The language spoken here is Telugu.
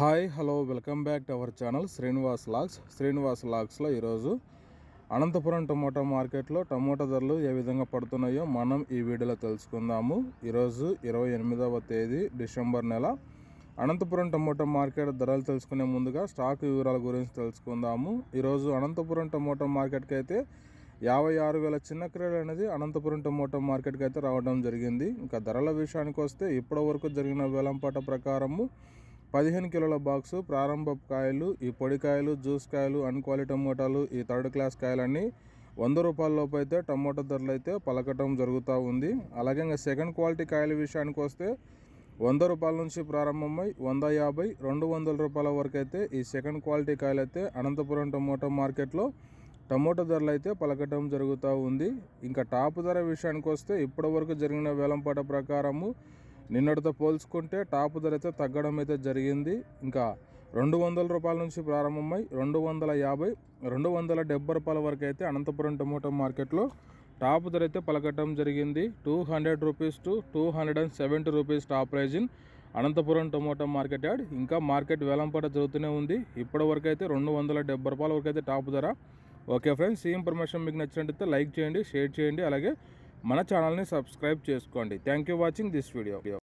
Hi hello welcome back to our channel Srinivas logs. Srinivas లాగ్స్లో ఈరోజు అనంతపురం టమోటా మార్కెట్లో టమోటా ధరలు ఏ విధంగా పడుతున్నాయో మనం ఈ వీడియోలో తెలుసుకుందాము. ఈరోజు ఇరవై ఎనిమిదవ తేదీ డిసెంబర్ నెల. అనంతపురం టమోటా మార్కెట్ ధరలు తెలుసుకునే ముందుగా స్టాక్ వివరాల గురించి తెలుసుకుందాము. ఈరోజు అనంతపురం టమోటా మార్కెట్కి అయితే యాభై ఆరు వేల చిన్న క్రీడ అనేది అనంతపురం టమోటా మార్కెట్కి అయితే రావడం జరిగింది. ఇంకా ధరల విషయానికి వస్తే ఇప్పటి వరకు జరిగిన వేలంపాట ప్రకారము పదిహేను కిలోల బాక్సు ప్రారంభ కాయలు ఈ పొడి కాయలు జ్యూస్ కాయలు అన్ క్వాలిటీ టమోటాలు ఈ థర్డ్ క్లాస్ కాయలన్నీ వంద రూపాయల లోపు అయితే టమోటా ధరలు అయితే పలకటం జరుగుతూ ఉంది. అలాగే ఇంకా సెకండ్ క్వాలిటీ కాయల విషయానికి వస్తే వంద రూపాయల నుంచి ప్రారంభమై వంద యాభై రెండు వందల రూపాయల వరకు అయితే ఈ సెకండ్ క్వాలిటీ కాయలు అయితే అనంతపురం టమోటా మార్కెట్లో టమోటా ధరలు అయితే పలకటం జరుగుతూ ఉంది. ఇంకా టాప్ ధర విషయానికి వస్తే ఇప్పటి వరకు జరిగిన వేలంపాట ప్రకారము నిన్నటితో పోల్చుకుంటే టాప్ ధర అయితే తగ్గడం అయితే జరిగింది. ఇంకా రెండు వందల రూపాయల నుంచి ప్రారంభమై రెండు వందల యాభై రెండు వందల డెబ్బై రూపాయల వరకు అయితే అనంతపురం టమోటో మార్కెట్లో టాప్ ధర అయితే పలకటం జరిగింది. Two hundred rupees to two hundred and seventy rupees top price in Anantapuram tomato market yard. ఇంకా మార్కెట్ వేలంపాట జరుగుతూనే ఉంది. ఇప్పటి వరకు అయితే రెండు వందల డెబ్బై రూపాయల వరకు అయితే టాప్ ధర. ఓకే ఫ్రెండ్స్ ఈ ఇన్ఫర్మేషన్ మీకు నచ్చినట్టయితే లైక్ చేయండి షేర్ చేయండి అలాగే మన ఛానల్ని సబ్స్క్రైబ్ చేసుకోండి. Thank you watching this video.